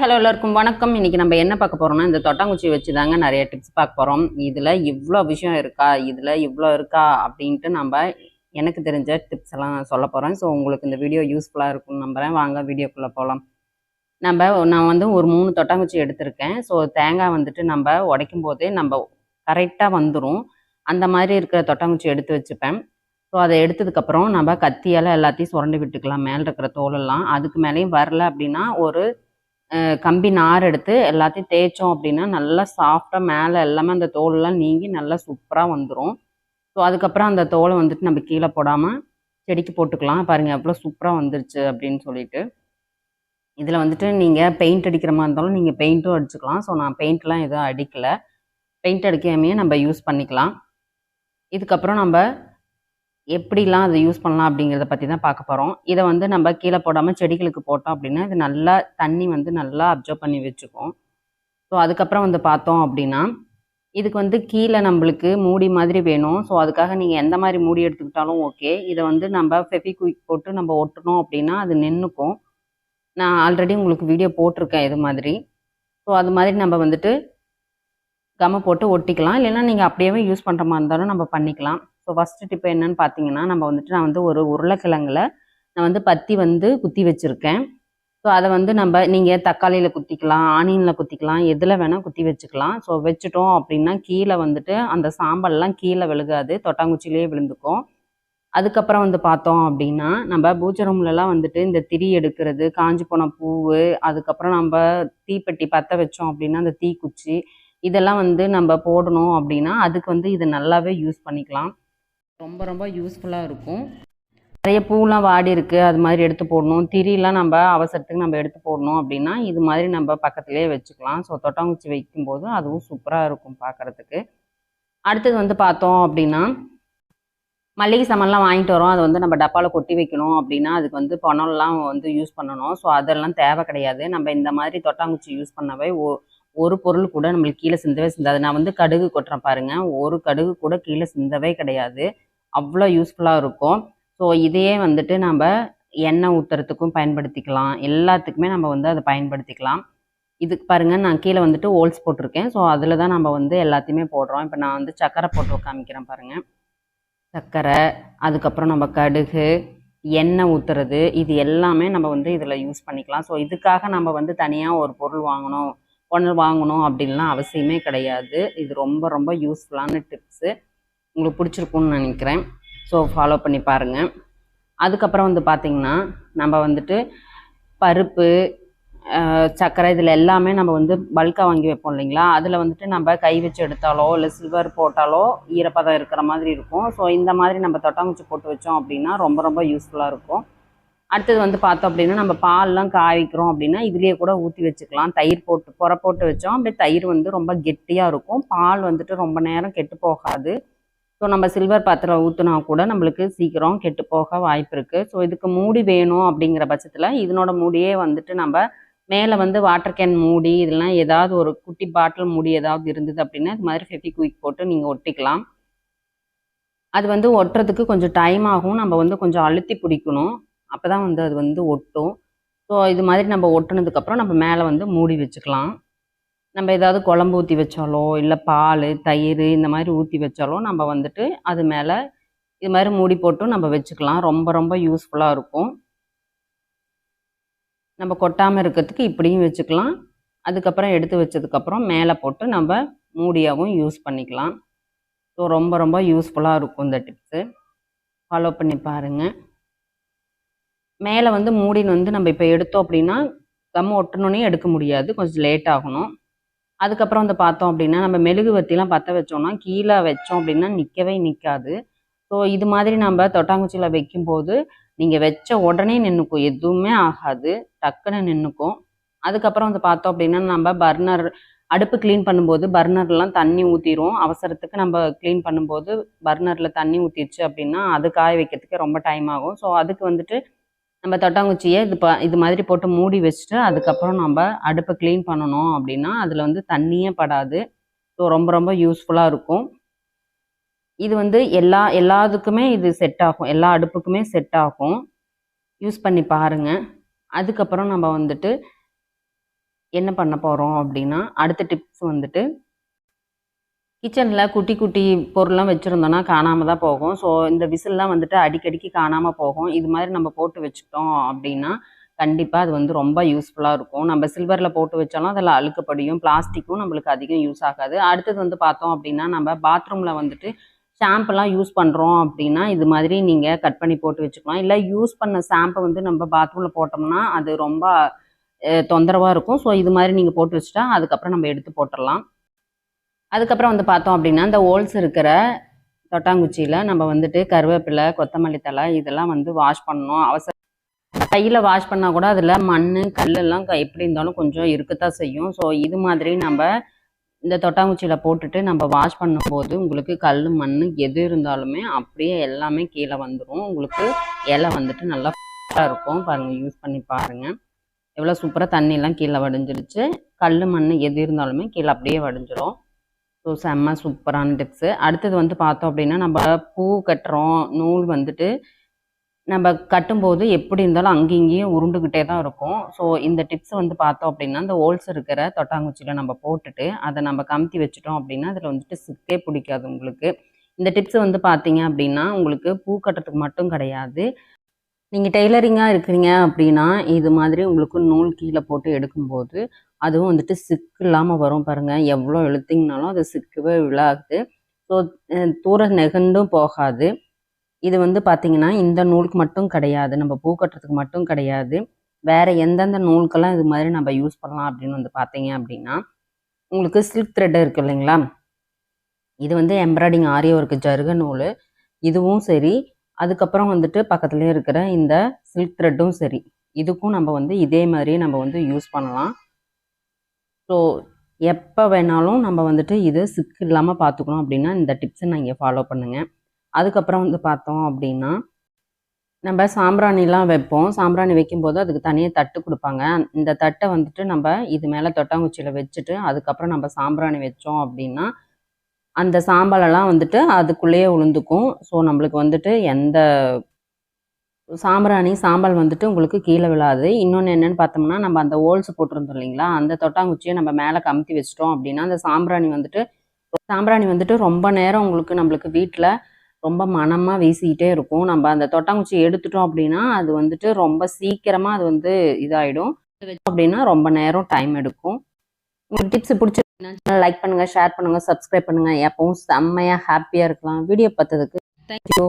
Hello எல்லாருக்கும் வணக்கம். இன்னைக்கு நம்ம என்ன பார்க்க போறோம்னா இந்த தொட்டாங்குச்சி வச்சு தாங்க நிறைய டிப்ஸ் பார்க்க போறோம். இதுல இவ்வளோ விஷயம் இருக்கா? இதுல இவ்வளோ இருக்கா? அப்படின்ட்டு நம்ம எனக்கு தெரிஞ்ச டிப்ஸ் எல்லாம் நான் சொல்ல போறேன். ஸோ உங்களுக்கு இந்த வீடியோ யூஸ்ஃபுல்லாக இருக்கும்னு நம்புறேன். வாங்க வீடியோக்குள்ள போகலாம் நம்ம நான் வந்து ஒரு மூணு தொட்டாங்குச்சி எடுத்திருக்கேன். ஸோ தேங்காய் வந்துட்டு நம்ம உடைக்கும் போதே நம்ம கரெக்டாக வந்துடும் அந்த மாதிரி இருக்கிற தொட்டாங்குச்சி எடுத்து வச்சுப்பேன். ஸோ அதை எடுத்ததுக்கப்புறம் நம்ம கத்தியால் எல்லாத்தையும் சுரண்டி விட்டுக்கலாம். மேலே இருக்கிற தோலெல்லாம். அதுக்கு மேலேயும் வரல அப்படின்னா ஒரு கம்பி நார் எடுத்து எல்லாத்தையும் தேய்ச்சோம் அப்படின்னா நல்லா சாஃப்டாக மேலே எல்லாமே அந்த தோலெல்லாம் நீங்கி நல்லா சூப்பராக வந்துடும் ஸோ அதுக்கப்புறம் அந்த தோலை வந்துட்டு நம்ம கீழே போடாமல் செடிக்கு போட்டுக்கலாம். பாருங்கள் எவ்வளோ சூப்பராக வந்துருச்சு அப்படின்னு சொல்லிட்டு. இதில் வந்துட்டு நீங்கள் பெயிண்ட் அடிக்கிற மாதிரி இருந்தாலும் நீங்கள் பெயிண்ட்டும் அடிச்சுக்கலாம். ஸோ நான் பெயிண்ட்லாம் எதுவும் அடிக்கலை. பெயிண்ட் அடிக்காமையே நம்ம யூஸ் பண்ணிக்கலாம். இதுக்கப்புறம் நம்ம எப்படிலாம் அதை யூஸ் பண்ணலாம் அப்படிங்கிறத பற்றி தான் பார்க்க போகிறோம் இதை வந்து நம்ம கீழே போடாமல் செடிகளுக்கு போட்டோம் அப்படின்னா இது நல்லா தண்ணி வந்து நல்லா அப்சர்வ் பண்ணி வச்சுக்கும். ஸோ அதுக்கப்புறம் வந்து பார்த்தோம் அப்படின்னா இதுக்கு வந்து கீழே நம்மளுக்கு மூடி மாதிரி வேணும். ஸோ அதுக்காக நீங்கள் எந்த மாதிரி மூடி எடுத்துக்கிட்டாலும் ஓகே இதை வந்து நம்ம ஃபெஃபிக்விக் போட்டு நம்ம ஒட்டணும் அப்படின்னா அது நின்றுக்கும் நான் ஆல்ரெடி உங்களுக்கு வீடியோ போட்டிருக்கேன் இது மாதிரி. ஸோ அது மாதிரி நம்ம வந்துட்டு கம்மை போட்டு ஒட்டிக்கலாம். இல்லைன்னா நீங்கள் அப்படியே யூஸ் பண்ணுற மாதிரி இருந்தாலும் நம்ம பண்ணிக்கலாம். இப்போ ஃபஸ்ட்டு டிப் என்னன்னு பார்த்தீங்கன்னா நம்ம வந்துட்டு நான் வந்து ஒரு உருளைக்கிழங்குல நான் வந்து பத்தி வந்து குத்தி வச்சுருக்கேன். ஸோ அதை வந்து நம்ம நீங்கள் தக்காளியில் குத்திக்கலாம் ஆனியனில் குத்திக்கலாம் எதில் வேணால் குத்தி வச்சுக்கலாம். ஸோ வச்சுட்டோம் அப்படின்னா கீழே வந்துட்டு அந்த சாம்பல்லாம் கீழே விழுகாது தொட்டாங்குச்சியிலே விழுந்துக்கும். அதுக்கப்புறம் வந்து பார்த்தோம் அப்படின்னா நம்ம பூஜை ரூம்லலாம் வந்துட்டு இந்த திரி எடுக்கிறது காஞ்சி போன பூவு அதுக்கப்புறம் நம்ம தீப்பெட்டி பற்ற வச்சோம் அப்படின்னா அந்த தீக்குச்சி இதெல்லாம் வந்து நம்ம போடணும் அப்படின்னா அதுக்கு வந்து இது நல்லாவே யூஸ் பண்ணிக்கலாம். ரொம்ப ரொம்ப யூஸ்ஃபுல்லாக இருக்கும். நிறைய பூலாம் வாடி இருக்கு அது மாதிரி எடுத்து போடணும். திரிலாம் நம்ம அவசரத்துக்கு நம்ம எடுத்து போடணும் அப்படின்னா இது மாதிரி நம்ம பக்கத்துலேயே வச்சுக்கலாம். ஸோ தொட்டாங்குச்சி வைக்கும்போது அதுவும் சூப்பராக இருக்கும் பார்க்கறதுக்கு அடுத்தது வந்து பார்த்தோம் அப்படின்னா மளிகை சாமான்லாம் வாங்கிட்டு வரோம். அதை வந்து நம்ம டப்பாவில் கொட்டி வைக்கணும் அப்படின்னா அதுக்கு வந்து பணம்லாம் வந்து யூஸ் பண்ணணும். ஸோ அதெல்லாம் தேவை கிடையாது. நம்ம இந்த மாதிரி தொட்டாங்குச்சி யூஸ் பண்ணவே ஒ- ஒரு பொருள் கூட நம்மளுக்கு கீழே சிந்தவே சிந்தாது. நான் வந்து கடுகு கொட்டுறேன் பாருங்கள் ஒரு கடுகு கூட கீழே சிந்தவே கிடையாது. அவ்வளோ யூஸ்ஃபுல்லாக இருக்கும். ஸோ இதையே வந்துட்டு நம்ம எண்ணெய் ஊற்றுறதுக்கும் பயன்படுத்திக்கலாம். எல்லாத்துக்குமே நம்ம வந்து அதை பயன்படுத்திக்கலாம். இதுக்கு பாருங்க நான் கீழே வந்துட்டு ஹோல்ஸ் போட்டிருக்கேன். ஸோ அதில் தான் நம்ம வந்து எல்லாத்தையுமே போடுறோம். இப்போ நான் வந்து சக்கரை போட்டு காமிக்கிறேன் பாருங்க. சர்க்கரை அதுக்கப்புறம் நம்ம கடுகு எண்ணெய் ஊற்றுறது இது எல்லாமே நம்ம வந்து இதில் யூஸ் பண்ணிக்கலாம். ஸோ இதுக்காக நம்ம வந்து தனியாக ஒரு பொருள் வாங்கணும் ஒன்று வாங்கணும் அப்படின்லாம் அவசியமே கிடையாது. இது ரொம்ப ரொம்ப யூஸ்ஃபுல்லான டிப்ஸு உங்களுக்கு பிடிச்சிருக்கும்னு நினைக்கிறேன். ஸோ ஃபாலோ பண்ணி பாருங்கள் அதுக்கப்புறம் வந்து பார்த்திங்கன்னா நம்ம வந்துட்டு பருப்பு சர்க்கரை இதில் எல்லாமே நம்ம வந்து பல்காக வாங்கி வைப்போம் இல்லைங்களா? அதில் வந்துட்டு நம்ம கை வச்சு எடுத்தாலோ இல்லை சில்வர் போட்டாலோ ஈரப்பதம் இருக்கிற மாதிரி இருக்கும். ஸோ இந்த மாதிரி நம்ம தொட்டாங்குச்சி போட்டு வச்சோம் அப்படின்னா ரொம்ப ரொம்ப யூஸ்ஃபுல்லாக இருக்கும். அடுத்தது வந்து பார்த்தோம் அப்படின்னா நம்ம பால்லாம் காய்க்கிறோம் அப்படின்னா இதுலேயே கூட ஊற்றி வச்சுக்கலாம். தயிர் போட்டு புற போட்டு வச்சோம் அப்படியே தயிர் வந்து ரொம்ப கெட்டியாக இருக்கும். பால் வந்துட்டு ரொம்ப நேரம் கெட்டு போகாது. ஸோ நம்ம சில்வர் பாத்திரம் ஊற்றினா கூட நம்மளுக்கு சீக்கிரம் கெட்டு போக வாய்ப்பு இருக்குது ஸோ இதுக்கு மூடி வேணும் அப்படிங்கிற பட்சத்தில் இதனோட மூடியே வந்துட்டு நம்ம மேலே வந்து வாட்டர் கேன் மூடி இதெல்லாம் ஏதாவது ஒரு குட்டி பாட்டில் மூடி ஏதாவது இருந்தது அப்படின்னா இது மாதிரி ஃபெஃபிக்விக் போட்டு நீங்கள் ஒட்டிக்கலாம். அது வந்து ஒட்டுறதுக்கு கொஞ்சம் டைம் ஆகும். நம்ம வந்து கொஞ்சம் அழுத்தி பிடிக்கணும். அப்போ தான் வந்து அது வந்து ஒட்டும். ஸோ இது மாதிரி நம்ம ஒட்டுனதுக்கப்புறம் நம்ம மேலே வந்து மூடி வச்சுக்கலாம். நம்ம ஏதாவது குழம்பு ஊற்றி வச்சாலோ இல்லை பால் தயிர் இந்த மாதிரி ஊற்றி வச்சாலோ நம்ம வந்துட்டு அது மேலே இது மாதிரி மூடி போட்டும் நம்ம வச்சுக்கலாம். ரொம்ப ரொம்ப யூஸ்ஃபுல்லாக இருக்கும். நம்ம கொட்டாமல் இருக்கிறதுக்கு இப்படியும் வச்சுக்கலாம். அதுக்கப்புறம் எடுத்து வச்சதுக்கப்புறம் மேலே போட்டு நம்ம மூடியாகவும் யூஸ் பண்ணிக்கலாம். ஸோ ரொம்ப ரொம்ப யூஸ்ஃபுல்லாக இருக்கும் இந்த டிப்ஸு ஃபாலோ பண்ணி பாருங்கள் மேலே வந்து மூடின்னு வந்து நம்ம இப்போ எடுத்தோம் அப்படின்னா கம் ஒட்டணுன்னே எடுக்க முடியாது. கொஞ்சம் லேட் ஆகணும். அதுக்கப்புறம் வந்து பார்த்தோம் அப்படின்னா நம்ம மெழுகுவத்திலாம் பற்ற வச்சோம்னா கீழே வச்சோம் அப்படின்னா நிற்கவே நிற்காது ஸோ இது மாதிரி நம்ம தொட்டாங்குச்சியில் வைக்கும்போது நீங்கள் வச்ச உடனே நின்றுக்கும் எதுவுமே ஆகாது. டக்குன்னு நின்றுக்கும் அதுக்கப்புறம் வந்து பார்த்தோம் அப்படின்னா நம்ம பர்னர் அடுப்பு க்ளீன் பண்ணும்போது பர்னர்லாம் தண்ணி ஊற்றிடும் அவசரத்துக்கு நம்ம க்ளீன் பண்ணும்போது பர்னரில் தண்ணி ஊற்றிடுச்சு அப்படின்னா அது காய வைக்கிறதுக்கு ரொம்ப டைம் ஆகும். ஸோ அதுக்கு வந்துட்டு நம்ம தொட்டாங்குச்சியை இது ப இது மாதிரி போட்டு மூடி வச்சுட்டு அதுக்கப்புறம் நம்ம அடுப்பை க்ளீன் பண்ணணும் அப்படின்னா அதில் வந்து தண்ணியே படாது. ஸோ ரொம்ப ரொம்ப யூஸ்ஃபுல்லாக இருக்கும். இது வந்து எல்லா எல்லாத்துக்குமே இது செட் ஆகும். எல்லா அடுப்புக்குமே செட் ஆகும். யூஸ் பண்ணி பாருங்கள் அதுக்கப்புறம் நம்ம வந்துட்டு என்ன பண்ண போகிறோம் அப்படின்னா அடுத்த டிப்ஸ் வந்துட்டு கிச்சனில் குட்டி குட்டி பொருள்லாம் வச்சுருந்தோன்னா காணாமல் தான் போகும். ஸோ இந்த விசில்லாம் வந்துட்டு அடிக்கடிக்கு காணாமல் போகும். இது மாதிரி நம்ம போட்டு வச்சுட்டோம் அப்படின்னா கண்டிப்பாக அது வந்து ரொம்ப யூஸ்ஃபுல்லாக இருக்கும். நம்ம சில்வரில் போட்டு வச்சாலும் அதில் அழுக்குப்படியும் பிளாஸ்டிக்கும் நம்மளுக்கு அதிகம் யூஸ் ஆகாது. அடுத்தது வந்து பார்த்தோம் அப்படின்னா நம்ம பாத்ரூமில் வந்துட்டு ஷாம்பெல்லாம் யூஸ் பண்ணுறோம் அப்படின்னா இது மாதிரி நீங்கள் கட் பண்ணி போட்டு வச்சுக்கலாம். இல்லை யூஸ் பண்ண ஷாம்பை வந்து நம்ம பாத்ரூமில் போட்டோம்னா அது ரொம்ப தொந்தரவாக இருக்கும். ஸோ இது மாதிரி நீங்கள் போட்டு வச்சுட்டா அதுக்கப்புறம் நம்ம எடுத்து போட்டுடலாம். அதுக்கப்புறம் வந்து பார்த்தோம் அப்படின்னா இந்த ஹோல்ஸ் இருக்கிற தொட்டாங்குச்சியில் நம்ம வந்துட்டு கருவேப்பிலை கொத்தமல்லி தழை இதெல்லாம் வந்து வாஷ் பண்ணணும். அவசர கையில் வாஷ் பண்ணால் கூட அதில் மண் கல்லெல்லாம் க- எப்படி இருந்தாலும் கொஞ்சம் இருக்கத்தான் செய்யும். ஸோ இது மாதிரி நம்ம இந்த தொட்டாங்குச்சியில் போட்டுட்டு நம்ம வாஷ் பண்ணும்போது உங்களுக்கு கல் மண் எது இருந்தாலுமே அப்படியே எல்லாமே கீழே வந்துடும் உங்களுக்கு இலை வந்துட்டு நல்லா இருக்கும். பாருங்கள் யூஸ் பண்ணி பாருங்கள் எவ்வளோ சூப்பராக தண்ணியெல்லாம் கீழே வடிஞ்சிருச்சு. கல் மண் எது இருந்தாலுமே கீழே அப்படியே வடிஞ்சிரும். ஸோ செம்ம சூப்பரான டிப்ஸு. அடுத்தது வந்து பார்த்தோம் அப்படின்னா நம்ம பூ கட்டுறோம் நூல் வந்துட்டு நம்ம கட்டும்போது எப்படி இருந்தாலும் அங்கேயும் இங்கேயும் உருண்டுக்கிட்டே தான் இருக்கும். ஸோ இந்த டிப்ஸ் வந்து பார்த்தோம் அப்படின்னா இந்த ஹோல்ஸ் இருக்கிற தொட்டாங்குச்சியில் நம்ம போட்டுட்டு அதை நம்ம கமுத்தி வச்சுட்டோம் அப்படின்னா அதில் வந்துட்டு சிக்கே பிடிக்காது உங்களுக்கு. இந்த டிப்ஸ் வந்து பார்த்தீங்க அப்படின்னா உங்களுக்கு பூ கட்டுறதுக்கு மட்டும் கிடையாது. நீங்கள் டெய்லரிங்காக இருக்கிறீங்க அப்படின்னா இது மாதிரி உங்களுக்கு நூல் கீழே போட்டு எடுக்கும்போது அதுவும் வந்துட்டு சிக்கு இல்லாமல் வரும் பாருங்கள் எவ்வளோ இழுத்திங்கனாலும் அது சிக்கவே விழாது. ஸோ தூரம் நெகண்டும் போகாது. இது வந்து பார்த்தீங்கன்னா இந்த நூலுக்கு மட்டும் கிடையாது. நம்ம பூ கட்டுறதுக்கு மட்டும் கிடையாது. வேற எந்தெந்த நூலுக்கெல்லாம் இது மாதிரி நம்ம யூஸ் பண்ணலாம் அப்படின்னு வந்து பார்த்தீங்க அப்படின்னா உங்களுக்கு சில்க் த்ரெட் இருக்கு இல்லைங்களா? இது வந்து எம்ப்ராய்டிங் ஆரிய ஒர்க்கு ஜருக நூல். இதுவும் சரி. அதுக்கப்புறம் வந்துட்டு பக்கத்துலேயே இருக்கிற இந்த சில்க் த்ரெட்டும் சரி. இதுக்கும் நம்ம வந்து இதே மாதிரியே நம்ம வந்து யூஸ் பண்ணலாம். ஸோ எப்போ வேணாலும் நம்ம வந்துட்டு இது சிக்கு இல்லாமல் பார்த்துக்கணும் அப்படின்னா இந்த டிப்ஸை நான் இங்கே ஃபாலோ பண்ணுங்கள் அதுக்கப்புறம் வந்து பார்த்தோம் அப்படின்னா நம்ம சாம்பிராணிலாம் வைப்போம். சாம்பிராணி வைக்கும்போது அதுக்கு தனியாக தட்டு கொடுப்பாங்க. இந்த தட்டை வந்துட்டு நம்ம இது மேலே தொட்டாங்குச்சியில் வச்சுட்டு அதுக்கப்புறம் நம்ம சாம்பிராணி வச்சோம் அப்படின்னா அந்த சாம்பலெல்லாம் வந்துட்டு அதுக்குள்ளேயே உளுந்துக்கும். ஸோ நம்மளுக்கு வந்துட்டு எந்த சாம்பிராணி சாம்பல் வந்துட்டு உங்களுக்கு கீழே விழாது. இன்னொன்று என்னன்னு பார்த்தோம்னா நம்ம அந்த ஹோல்ஸ் போட்டிருந்தோம் இல்லைங்களா? அந்த தொட்டாங்குச்சியை நம்ம மேலே கமுத்தி வச்சிட்டோம் அப்படின்னா அந்த சாம்பிராணி வந்துட்டு சாம்பிராணி வந்துட்டு ரொம்ப நேரம் உங்களுக்கு நம்மளுக்கு வீட்டில் ரொம்ப மனமாக வீசிக்கிட்டே இருக்கும். நம்ம அந்த தொட்டாங்குச்சி எடுத்துட்டோம் அப்படின்னா அது வந்துட்டு ரொம்ப சீக்கிரமாக அது வந்து இதாகிடும் அப்படின்னா ரொம்ப நேரம் டைம் எடுக்கும். உங்களுக்கு டிப்ஸ் பிடிச்சிருந்தா லைக் பண்ணுங்கள் ஷேர் பண்ணுங்கள் சப்ஸ்கிரைப் பண்ணுங்கள் எப்பவும் செம்மையாக ஹாப்பியாக இருக்கலாம். வீடியோ பார்த்ததுக்கு தேங்க்யூ